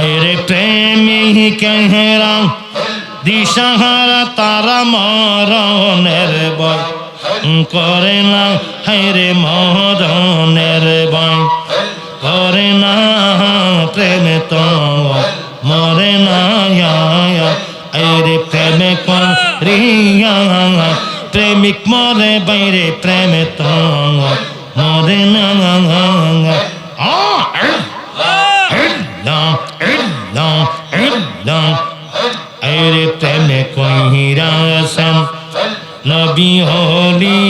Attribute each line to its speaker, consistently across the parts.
Speaker 1: আরে প্রেমী কেহেরা, দিশাহারা তারা মরণের বয় করে না হাইরে মরণের বয় করে না, প্রেমে তো মরে না আরে প্রেমে করিয়া প্রেমিক মরে, বাইরে প্রেমে তো মরে না আরে প্রেমে কহিরাসন নবী হলি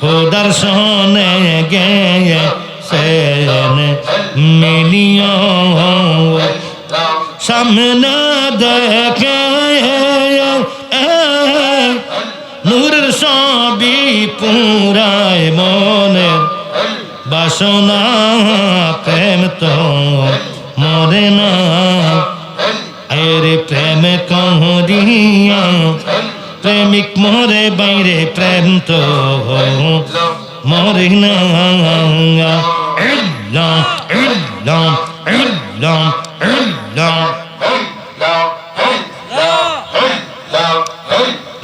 Speaker 1: খোদার সনে গে সেন মিলিয় সামনে দেখে নূরের সবই পুরায় মনের বাসনা প্রেম মরে না। আরে প্রেম কহরিয়া প্রেমিক মরে বাইরে প্রেম তো মরে না।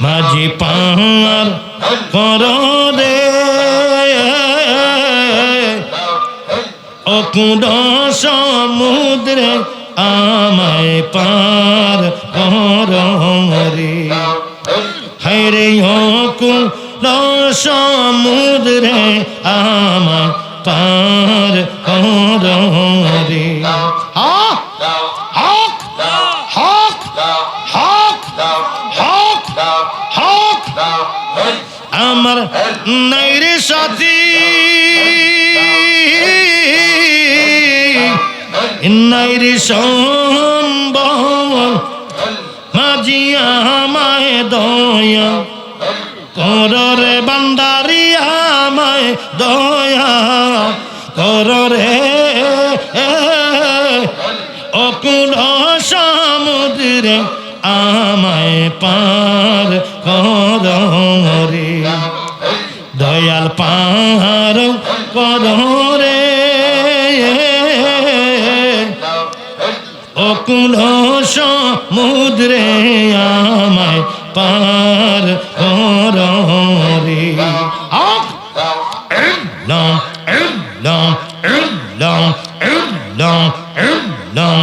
Speaker 1: মাঝি পাহাড় কর রে। অকুড সমুদ্রে আমায় পার রে হরে অকুড সমুদ্রে আমায় পার রে আমার মায়ের সম্ভব মাজিয়া মায়ে দয়া। কররে বান্দারিয়া মায়ে দয়া। কররে অকুল সমুদ্রে আমায় পার কর দয়াল পাহাড় সমুদ্রে আমায় পার রে লং লং লং লং লং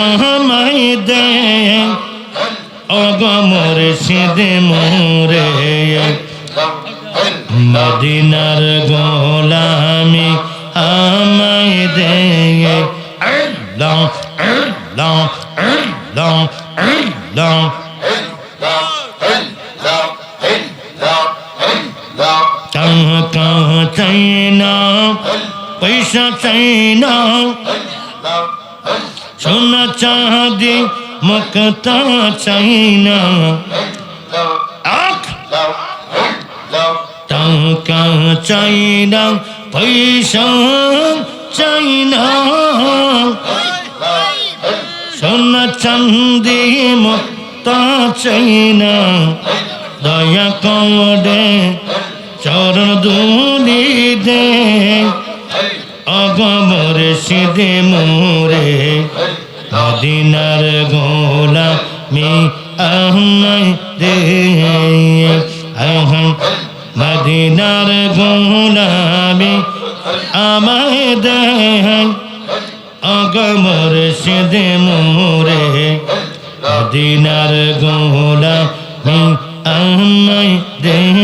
Speaker 1: আহমাই দে অগমর সিদে মোরে। মদিনার গোলামি আমাই দে লং লং লং। লং টাকা চাই না, পয়সা চাই না। সোনা চাঁদি মকতা চাই না টাকা চাই না পয়সা চাই না সোনা চাঁদি মকতা চাই না দয়া করে চরণ দুলি দে অগমর মুর্শিদ মোরে। মদিনার গোলামি আহমদ আহম। মদিনার গোলামি আমায় দেন অগ মুর্শিদ মোরে। মদিনার গোলামি আমায় দেন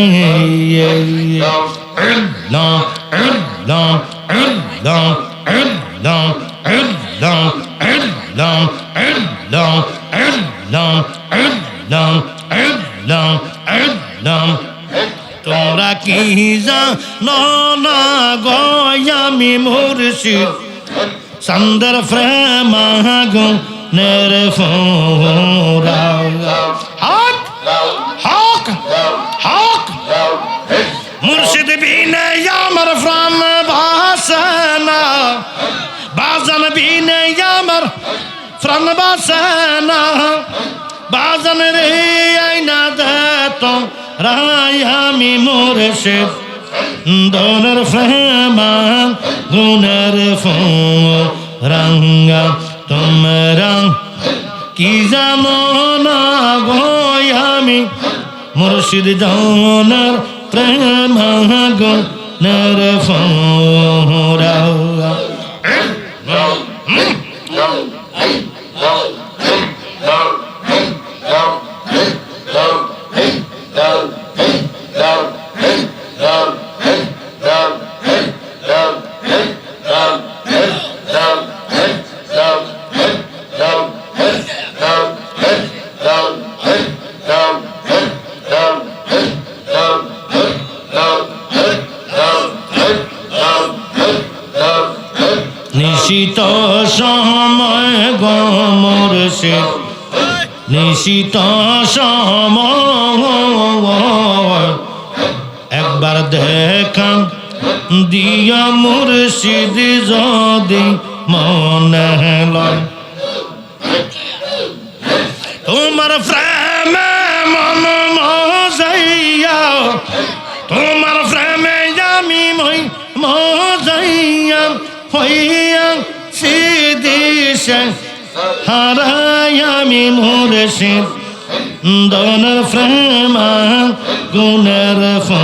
Speaker 1: long, long, long. ইল্লাম ইল্লাম ইল্লাম ইল্লাম ইল্লাম ইল্লাম ইল্লাম ইল্লাম তোমরা কি জানো না গয়ামি মুর্শিদ সন্দর প্রেম গুণের ফোরা বিনে আমার প্রাণ বাসে না বাজান রে আইনা দে তো রাই আমি মোরে দোনের ফ্রেমা গুনের ফো রঙ্গা তোমরা কি জানো না আমি? মুর্শিদ জনের প্রেম গুনের ফোরা নিশিত একবার দেখা দিয়া মুর্শিদ যদি মনে লয়। তোমার প্রেমে মন তোমার প্রেমে আমি মই মজাইয়া, হইয়া হারাই আমি মুর্শিদ দন প্রেমা, গুণের ফো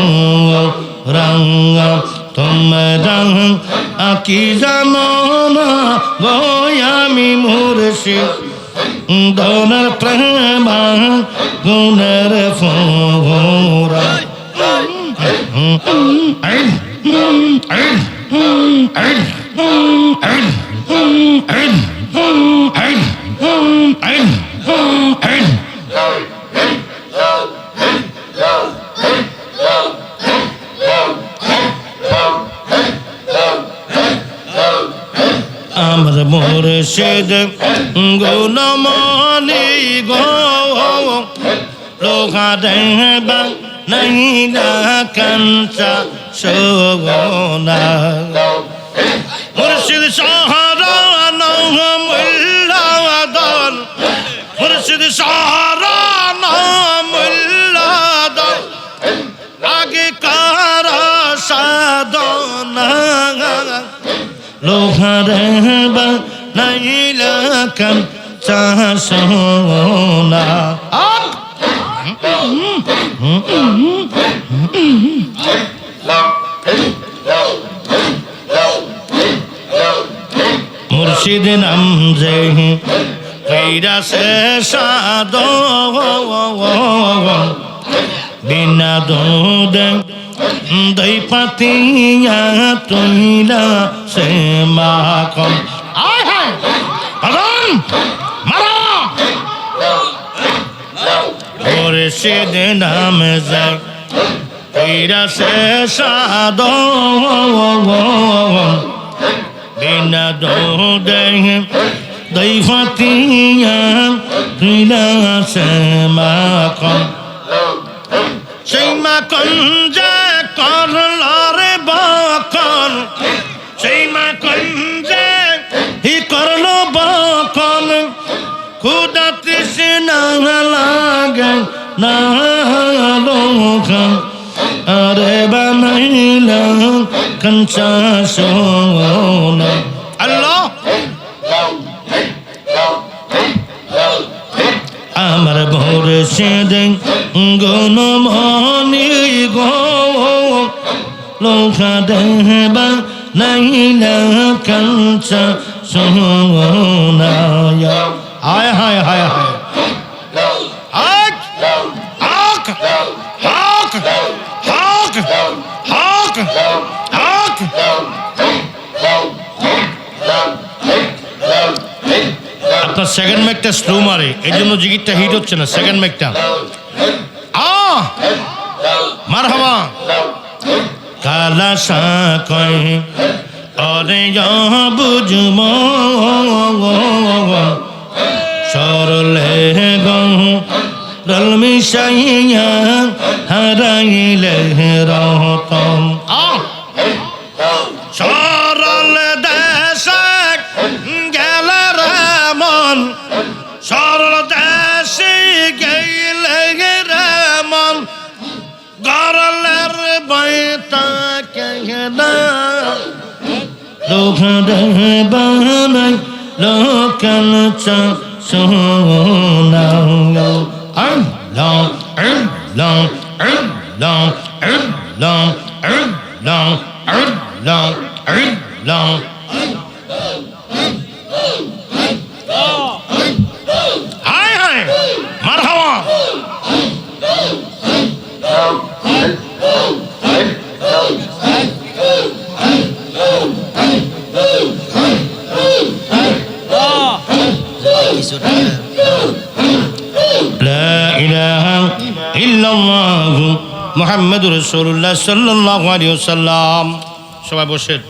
Speaker 1: রঙ্গা তোমরা কি জানো না গো আমি মুর্শিদ দনের প্রেমা, গুণের ফোরা আমার মুর্শিদ গুণমণি গো লোকা দেবা নাইলা কাঞ্চা সোনা মুর্শিদ সাহারা লোহার বা নাইলা কাম চাষনা মুর্শিদ নাম যে কইরা সে সাদ বিনা দুধ দই পাতিয়া তুইলা সে মারা! ওরে সে নাম যায় কইরা সে সাদ বিনা দুধ দই তুইলা সে সেই মাখন যে করল রে বকন। সেই মাখন যে হি করল বকন। খুদা তৃষ্ণা লাগে, না আরে বানাইল কঞ্চা সোনা। আল্লাহ। আমার ভোর সেদিন গুণমণি গো। আপনার সেকেন্ড ম্যাকটা স্লো মারে। এই জন্য জিগিরটা হিট হচ্ছে না সেকেন্ড ম্যাকটা আ মার হাবা কালা সাকয় অরে বুঝম সরলে গম। রল মিশাইয়া হারাইলে রতম। লোক বানাই লোকাল চা সোনা long, long, long, long, long, long, long. Mohammad রসুল্লাহ সাল্লাহ আলী সাল্লাম সবাই বসেন।